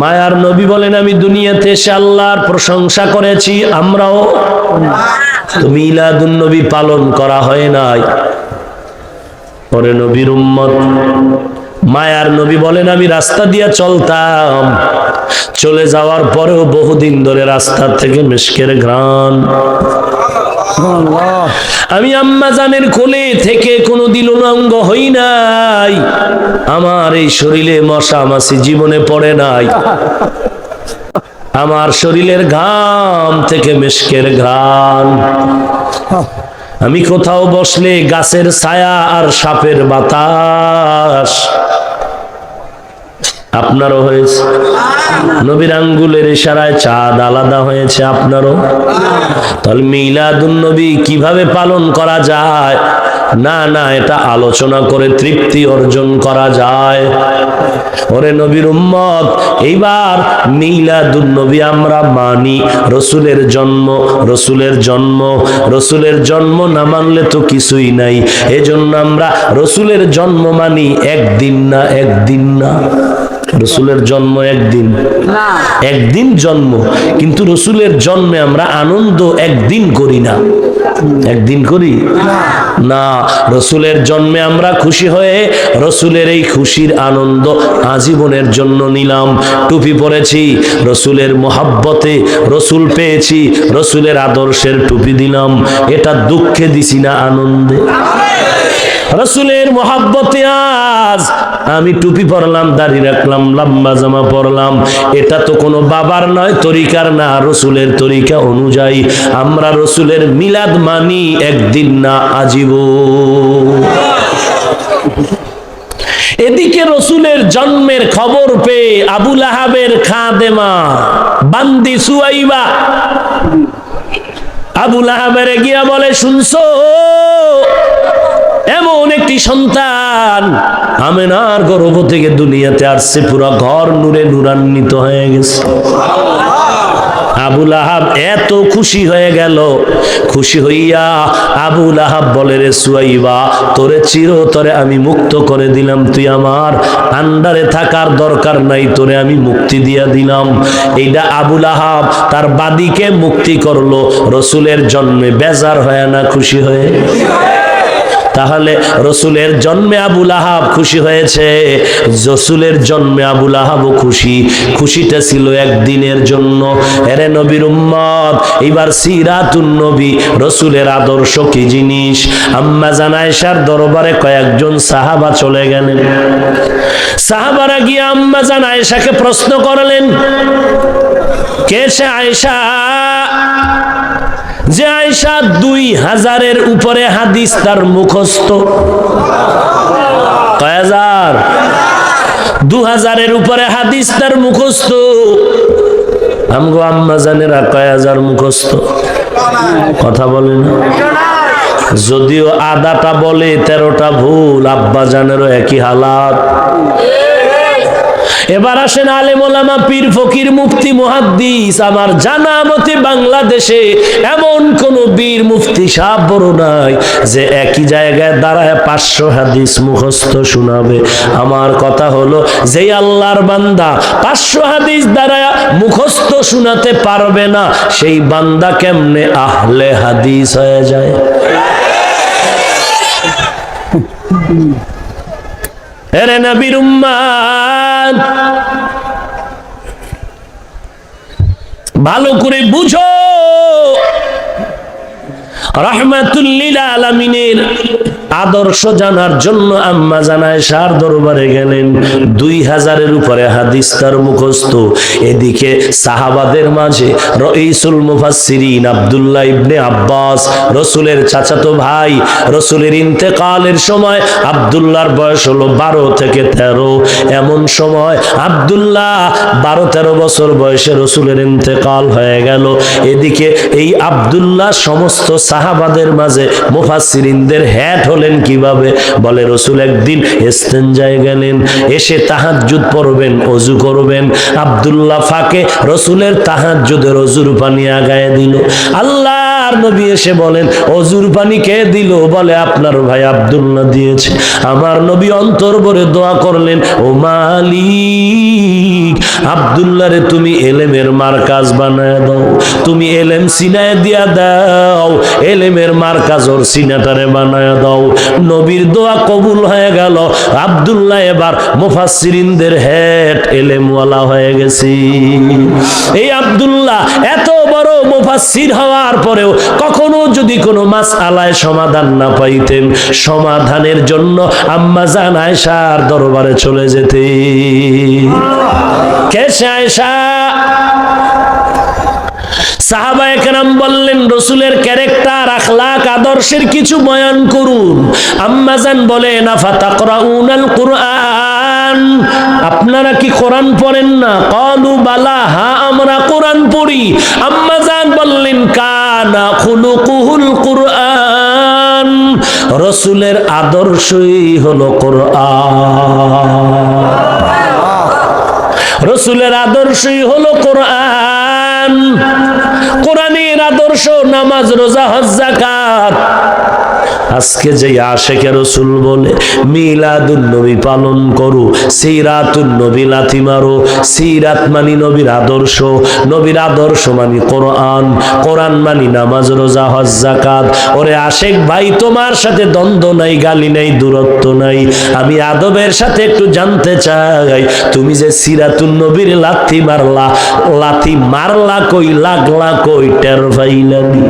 মায়ার নবী বলেন, আমি দুনিয়াতে এসে আল্লাহর প্রশংসা করেছি, আমরাও তুমি মিলাদুন নবী পালন করা হয় নাই। পরে নবীর উম্মত মায়ার নবী বলেন, আমি রাস্তা দিয়ে চলতাম, চলে যাওয়ার পরেও বহুদিন ধরে রাস্তা থেকে মিশকের ঘ্রাণ। আমি আম্মা জানের কোলে থেকে কোনো দিন উলঙ্গ হই নাই। আমার এই শরীরে মশা মাসি জীবনে পড়ে নাই। আমার শরীরের ঘাম থেকে মিশকের ঘাম আমি কোথাও বসলে গাছের ছায়া আর সাপের বাতাস। আপনারও হয়েছে। নবীর আঙ্গুলের ইশারায় চাঁদ আলাদা হয়েছে আপনারও। তাহলে মিলাদুন নবী কীভাবে পালন করা যায়? না না, এটা আলোচনা করে তৃপ্তি অর্জন করা যায়। ওরে নবীর উম্মত, এইবার মিলাদুন নবী আমরা মানি। রসুলের জন্ম রসুলের জন্ম রসুলের জন্ম না মানলে তো কিছুই নাই। এজন্য আমরা রসুলের জন্ম মানি, একদিন না একদিন না। রসুলের জন্ম একদিন। একদিন জন্ম। কিন্তু রসুলের জন্মে আমরা আনন্দ একদিন করি না। একদিন করি? না। রসুলের জন্মে আমরা খুশি হয়ে রসুলের এই খুশির আনন্দ আজীবনের জন্য নিলাম। টুপি পরেছি রসুলের মোহাব্বতে রসুল পেয়েছি রসুলের আদর্শের টুপি দিলাম। এটা দুঃখে দিছি না আনন্দে। রসুলের মোহাব্বতে আজ আমি টুপি পরলাম, দাড়ি রাখলাম, লম্বা জামা পরলাম। এটা তো কোনো বাবার নয়, তরিকার না, রসুলের তরিকা অনুযায়ী। আমরা রসুলের মিলাদ মানি, একদিন না আজীব এদিকে রসুলের জন্মের খবর পেয়ে আবুল আহাবের খাদেমা, বান্দি সুয়াইবা আবুল আহাবের গিয়া বলে, শুনছো? একটি সন্তান। আমেনার গর্ভ থেকে দুনিয়াতে আসছে, পুরো ঘর নূরে নূরান্বিত হয়ে গেছে। আবুল আহাব এত খুশি হয়ে গেল। খুশি হইয়া আবুল আহাব বলে, রে সুয়াইবা, তোরে চিরতরে আমি মুক্ত করে দিলাম। তুই আমার আন্ডারে থাকার দরকার নাই, তোরে আমি মুক্তি দিয়া দিলাম। এইটা আবুল আহাব তার বাদীকে মুক্তি করল। রসুলের জন্মে বেজার হয় না খুশি হয়ে? তাহলে রসুলের জন্মে আবুল আহাব খুশি হয়েছে। রসুলের জন্মে আবুল আহাবও খুশি। খুশিটা ছিল একদিনের জন্য। এরে নবীর উম্মত, এবার সিরাতুন নবী, রসুলের আদর্শ কি জিনিস? আম্মা জানায়সার দরবারে কয়েকজন সাহাবা চলে গেলেন। সাহাবারা গিয়ে আম্মা জানায়সাকে প্রশ্ন করলেন, কে সে আয়সা যে আয়সা দুই হাজারের উপরে হাদিস তার মুখস্থ। কয় হাজার? দু হাজারের উপরে হাদিস তার মুখস্থ। আমগো আম্মা জানেরা কয় হাজার মুখস্থ? কথা বলে না? যদিও আদাটা বলে তেরোটা ভুল, আব্বা জানেরও একই হালাত। এবার আসেন আলেম ওলামা পীর ফকির মুফতি মুহাদ্দিস, আমার জানা মতে বাংলাদেশে এমন কোন বীর মুফতি সাহ বড় নাই যে একই জায়গায় দাঁড়ায় পাঁচশো হাদিস মুখস্থ শোনাবে। আমার কথা হলো যে আল্লাহর বান্দা পাঁচশো হাদিস দাঁড়ায় মুখস্থ শোনাতে পারবে না, সেই বান্দা কেমনে আহলে হাদিস হয়ে যায়? এরে নবীর উম্মাদ। ভালো করে বুঝো। রহমাতুল্লিল আলমিনের আদর্শ জানার জন্য আম্মা জানায় সার দরবারে গেলেন। দুই হাজারের উপরে হাদিস তার মুখস্থ। এদিকে সাহাবাদের মাঝে রইসুল মুফাসসিরিন আব্দুল্লাহ ইবনে আব্বাস, রসুলের চাচাতো ভাই, রসুলের ইন্তেকালের সময় আব্দুল্লাহর বয়স হলো বারো থেকে তেরো। এমন সময় আব্দুল্লাহ বারো তেরো বছর বয়সে রসুলের ইন্তেকাল হয়ে গেল। এদিকে এই আব্দুল্লাহ সমস্ত সাহাবাদের মাঝে মুফাসসিরিনদের হ্যাট হলেন কীভাবে? বলে রসুল একদিন এস্তেঞ্জায় গেলেন, এসে তাহাজ্জুদ পড়বেন, অজু করবেন। আবদুল্লাহ ফাঁকে রসুলের তাহাজ্জুদের অজুর পানি আগায় দিল। আল্লাহর নবী এসে বলেন, অজুর পানি কে দিল? বলে, আপনার ভাই আব্দুল্লাহ দিয়েছে। আমার নবী অন্তর ভরে দোয়া করলেন, ও মালিক আবদুল্লাহরে তুমি এলেমের মার্কাজ বানায় দাও। তুমি এলেম সিনায় দিয়া দাও। এলেমের মার্কাজ ওর সিনাটারে বানায় দাও। নবীর দোয়া কবুল হয়ে গেল। আবদুল্লাহ এবার মুফাসসিরিনদের হেড, এলেমওয়ালা হয়ে গেছে। এই আবদুল্লাহ এত বড় মুফাসসির হওয়ার পরেও কখনো যদি কোনো মাস আলায় সমাধান না পাইতেন, সমাধানের জন্য আম্মা জান আয়সার দরবারে চলে যেতে কেসে আয়সা বললেন, রসুলের ক্যারেক্টার, আখলাক, আদর্শের কিছু বয়ান করুন। আম্মাজান বলে আপনারা কি কোরআন পড়েন না? কলু বালা হ্যাঁ আমরা কোরআন পড়ি। আম্মাজান রসুলের আদর্শই হলো কোরআন। রসুলের আদর্শই হলো কোরআন। কোরআনের আদর্শ নামাজ রোজা হজ জাকাত আজকে যে আশেকে রসুল বলে মিলাদুন নবী পালন করো সিরাতুন নবী লাথি মারো, সিরাত মানি নবীর আদর্শ নবীর আদর্শ মানি কোরআন কোরআন মানি নামাজ, রোজা, হজ জাকাত ওরে আশেক ভাই, তোমার সাথে দ্বন্দ্ব নাই, গালি নাই, দূরত্ব নাই। আমি আদবের সাথে একটু জানতে চাই, তুমি যে সিরাতুন নবীর লাথি মারলা লাথি মারলা কই, লাগলা কই, টের পাইলানি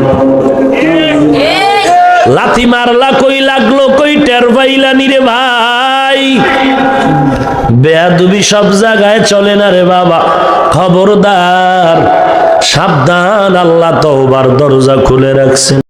লাথি মারলা কই লাগল কই টের পাইলানি রে ভাই? বেয়াদুবি সব জায়গায় চলে না রে বাবা। খবরদার, সাবধান, আল্লাহ তওবার দরজা খুলে রাখছেন।